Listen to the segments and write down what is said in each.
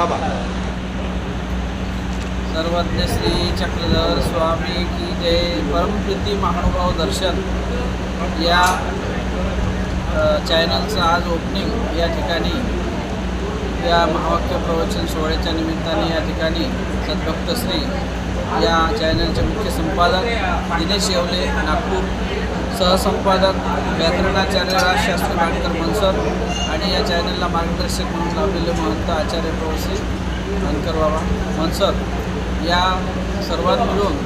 बाबा. सर्वज्ञ श्री चक्रधर स्वामी की जय. परमप्रीती महानुभाव दर्शन. या चॅनलचं आज ओपनिंग या ठिकाणी या महावाक्य प्रवचन सोहळ्याच्या निमित्ताने या ठिकाणी सद्भक्त श्री या चॅनलचे मुख्य संपादक दिनेश येवले नागपूर सहसंपादक व्याकरणाचार्य राजशास्त्री भाटकर मनसर आणि या चॅनलला मार्गदर्शक म्हणून लावलेले महंत आचार्य प्रवासी धनकर बाबा मनसर. या सर्वात मिळून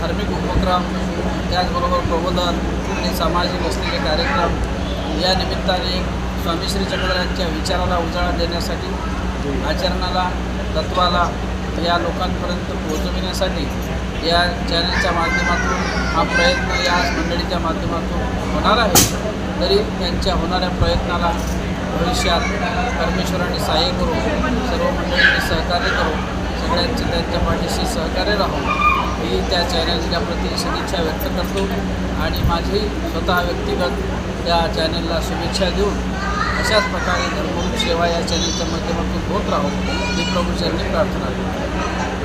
धार्मिक उपक्रम त्याचबरोबर प्रबोधन आणि सामाजिक असलेले कार्यक्रम या निमित्ताने स्वामी श्री चक्रधरांच्या विचाराला उजाळा देण्यासाठी आचरणाला तत्वाला या लोकांपर्यंत पोहोचविण्यासाठी या चॅनलच्या माध्यमातून हा प्रयत्न या मंडळीच्या माध्यमातून होणार आहे. तरी त्यांच्या होणाऱ्या प्रयत्नाला भविष्यात परमेश्वराने सहाय्य करू. सर्व मंडळींनी सहकार्य करू. सगळ्यांचे त्यांच्या पाठीशी सहकार्य राहू. मी त्या चॅनलच्या प्रति सदिच्छा व्यक्त करतो आणि माझी स्वतः व्यक्तिगत त्या चॅनलला शुभेच्छा देऊन अशाच प्रकारे धर्मरूप सेवा या चॅनलच्या माध्यमातून होत राहू ही प्रभूचरणी प्रार्थना करतो.